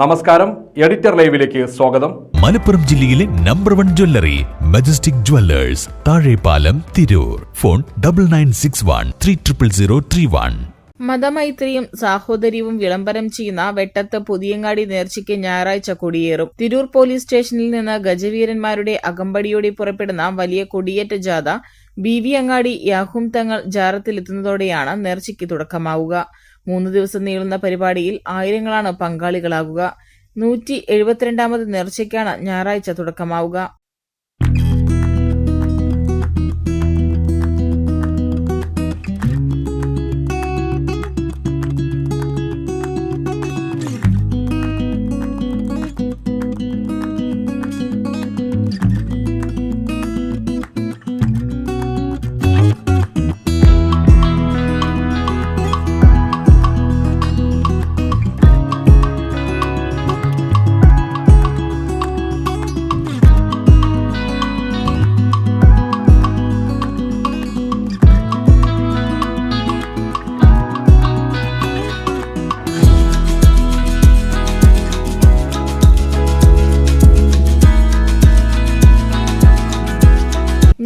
നമസ്കാരം എഡിറ്റർ ലൈവിലേക്ക് സ്വാഗതം. മലപ്പുറം ജില്ലയിലെ number one jewellery Majestic Jewellers Thazhepalam Tirur. Phone double nine six one three triple zero three one മതമൈത്രിയും സാഹോദര്യവും വിളംബരം ചെയ്യുന്ന വെട്ടത്ത് പുതിയങ്ങാടി നേർച്ചയ്ക്ക് ഞായറാഴ്ച കൊടിയേറും. തിരൂർ പോലീസ് സ്റ്റേഷനിൽ നിന്ന് ഗജവീരന്മാരുടെ അകമ്പടിയോടെ പുറപ്പെടുന്ന വലിയ കൊടിയേറ്റ ജാഥ ബി വി അങ്ങാടി യാഹും തങ്ങൾ ജാറത്തിലെത്തുന്നതോടെയാണ് നേർച്ചയ്ക്ക് തുടക്കമാവുക. മൂന്ന് ദിവസം നീളുന്ന പരിപാടിയിൽ ആയിരങ്ങളാണ് പങ്കാളികളാകുക. നൂറ്റി എഴുപത്തിരണ്ടാമത് നേർച്ചയ്ക്കാണ് ഞായറാഴ്ച തുടക്കമാവുക.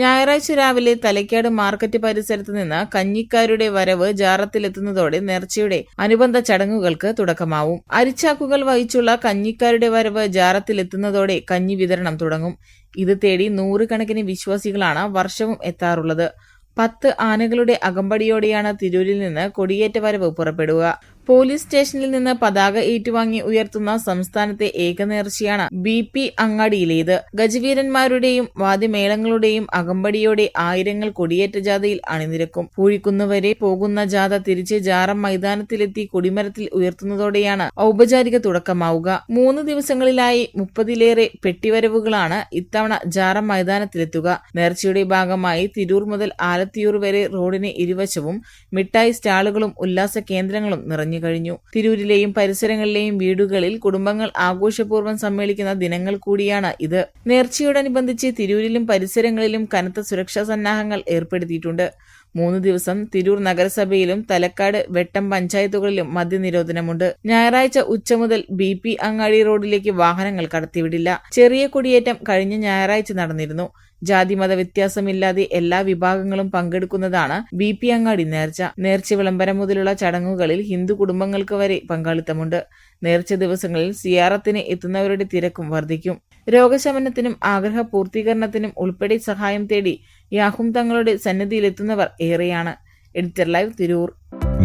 ഞായറാഴ്ച രാവിലെ തലയ്ക്കാട് മാർക്കറ്റ് പരിസരത്ത് നിന്ന് കഞ്ഞിക്കാരുടെ വരവ് ജാറത്തിലെത്തുന്നതോടെ നേർച്ചയുടെ അനുബന്ധ ചടങ്ങുകൾക്ക് തുടക്കമാവും. അരിച്ചാക്കുകൾ വഹിച്ചുള്ള കഞ്ഞിക്കാരുടെ വരവ് ജാറത്തിലെത്തുന്നതോടെ കഞ്ഞി വിതരണം തുടങ്ങും. ഇത് തേടി നൂറുകണക്കിന് വിശ്വാസികളാണ് വർഷവും എത്താറുള്ളത്. പത്ത് ആനകളുടെ അകമ്പടിയോടെയാണ് തിരൂരിൽ നിന്ന് കൊടിയേറ്റ വരവ് പുറപ്പെടുക. പോലീസ് സ്റ്റേഷനിൽ നിന്ന് പതാക ഏറ്റുവാങ്ങി ഉയർത്തുന്ന സംസ്ഥാനത്തെ ഏക നേർച്ചയാണ് ബി പി അങ്ങാടിയിലേത്. ഗജവീരന്മാരുടെയും വാദ്യമേളങ്ങളുടെയും അകമ്പടിയോടെ ആയിരങ്ങൾ കൊടിയേറ്റ ജാഥയിൽ അണിനിരക്കും. പൂഴിക്കുന്നവരെ പോകുന്ന ജാഥ തിരിച്ച് ജാറം മൈതാനത്തിലെത്തി കൊടിമരത്തിൽ ഉയർത്തുന്നതോടെയാണ് ഔപചാരിക തുടക്കമാവുക. മൂന്ന് ദിവസങ്ങളിലായി മുപ്പതിലേറെ പെട്ടിവരവുകളാണ് ഇത്തവണ ജാറം മൈതാനത്തിലെത്തുക. നേർച്ചയുടെ ഭാഗമായി തിരൂർ മുതൽ ആലത്തിയൂർ വരെ റോഡിന് ഇരുവശവും മിഠായി സ്റ്റാളുകളും ഉല്ലാസ കേന്ദ്രങ്ങളും നിറഞ്ഞു കഴിഞ്ഞു. തിരൂരിലെയും പരിസരങ്ങളിലെയും വീടുകളിൽ കുടുംബങ്ങൾ ആഘോഷപൂർവം സമ്മേളിക്കുന്ന ദിനങ്ങൾ കൂടിയാണ് ഇത്. നേർച്ചയോടനുബന്ധിച്ച് തിരൂരിലും പരിസരങ്ങളിലും കനത്ത സുരക്ഷാ സന്നാഹങ്ങൾ ഏർപ്പെടുത്തിയിട്ടുണ്ട്. മൂന്ന് ദിവസം തിരൂർ നഗരസഭയിലും തലക്കാട് വെട്ടം പഞ്ചായത്തുകളിലും മദ്യനിരോധനമുണ്ട്. ഞായറാഴ്ച ഉച്ച മുതൽ ബി പി അങ്ങാടി റോഡിലേക്ക് വാഹനങ്ങൾ കടത്തിവിടില്ല. ചെറിയ കൊടിയേറ്റം കഴിഞ്ഞ ഞായറാഴ്ച നടന്നിരുന്നു. ജാതിമത വ്യത്യാസമില്ലാതെ എല്ലാ വിഭാഗങ്ങളും പങ്കെടുക്കുന്നതാണ് ബി പി അങ്ങാടി നേർച്ച. നേർച്ച വിളംബരം മുതലുള്ള ചടങ്ങുകളിൽ ഹിന്ദു കുടുംബങ്ങൾക്ക് വരെ പങ്കാളിത്തമുണ്ട്. നേർച്ച ദിവസങ്ങളിൽ സിയാറത്തിന് എത്തുന്നവരുടെ തിരക്കും വർദ്ധിക്കും രോഗശമനത്തിനും ആഗ്രഹ പൂർത്തീകരണത്തിനും ഉൾപ്പെടെ സഹായം തേടി യാഹും തങ്ങളുടെ സന്നിധിയിലെത്തുന്നവർ ഏറെയാണ്. Editor live Tirur.